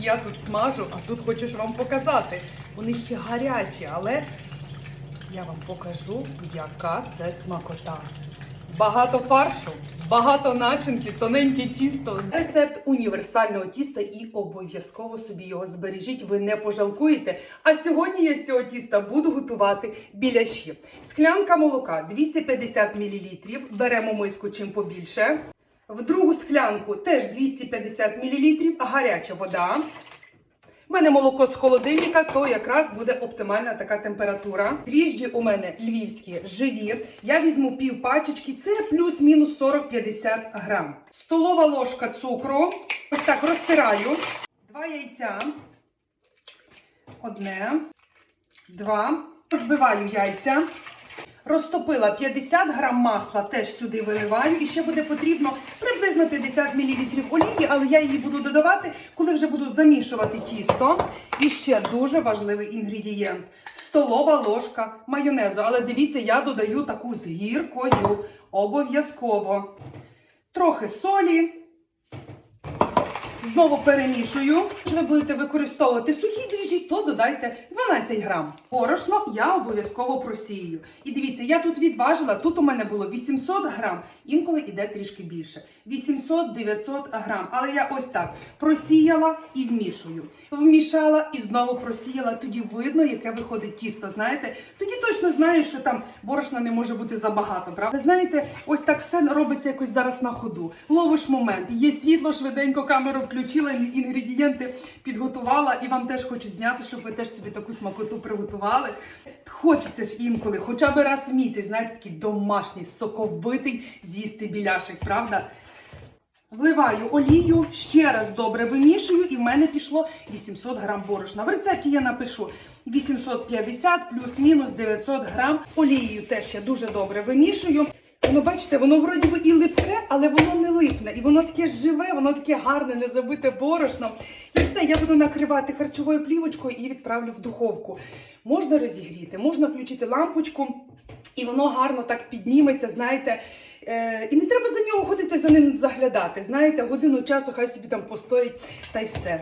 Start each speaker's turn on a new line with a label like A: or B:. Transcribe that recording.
A: Я тут смажу, а тут хочу ж вам показати. Вони ще гарячі, але я вам покажу, яка це смакота. Багато фаршу, багато начинки, тоненьке тісто. Рецепт універсального тіста і обов'язково собі його збережіть. Ви не пожалкуєте. А сьогодні я з цього тіста буду готувати біляші. Склянка молока 250 мл. Беремо миску чим побільше. В другу склянку теж 250 мл, гаряча вода. У мене молоко з холодильника, то якраз буде оптимальна така температура. Дріжджі у мене львівські живі. Я візьму пів пачечки, це плюс-мінус 40-50 грам. Столова ложка цукру. Ось так розтираю. Два яйця. Одне, два. Розбиваю яйця. Розтопила 50 грам масла, теж сюди виливаю. І ще буде потрібно приблизно 50 мл олії, але я її буду додавати, коли вже буду замішувати тісто. І ще дуже важливий інгредієнт столова ложка майонезу. Але дивіться, я додаю таку з гіркою. Обов'язково. Трохи солі. Знову перемішую. Якщо ви будете використовувати сухі дріжджі, то додайте 12 грам. Борошно я обов'язково просію. І дивіться, я тут відважила, тут у мене було 800 грам, інколи іде трішки більше. 800-900 грам. Але я ось так просіяла і вмішую. Вмішала і знову просіяла. Тоді видно, яке виходить тісто. Знаєте, тоді точно знаєш, що там борошна не може бути забагато. Правда? Знаєте, ось так все робиться якось зараз на ходу. Ловиш момент, є світло, швиденько камеру включила, інгредієнти підготувала, і вам теж хочу зняти, щоб ви теж собі таку смакоту приготували. Хочеться ж інколи, хоча б раз в місяць, знаєте, такий домашній, соковитий з'їсти біляшик, правда? Вливаю олію, ще раз добре вимішую, і в мене пішло 800 грам борошна. В рецепті я напишу 850 плюс-мінус 900 грам. З олією теж я дуже добре вимішую. Воно, бачите, воно вроді би і липке, але воно не липне. І воно таке живе, воно таке гарне, не забите борошно. І все, я буду накривати харчовою плівочкою і відправлю в духовку. Можна розігріти, можна включити лампочку. І воно гарно так підніметься, знаєте. Е, і не треба за нього ходити за ним заглядати. Знаєте, годину часу хай собі там постоїть та й все.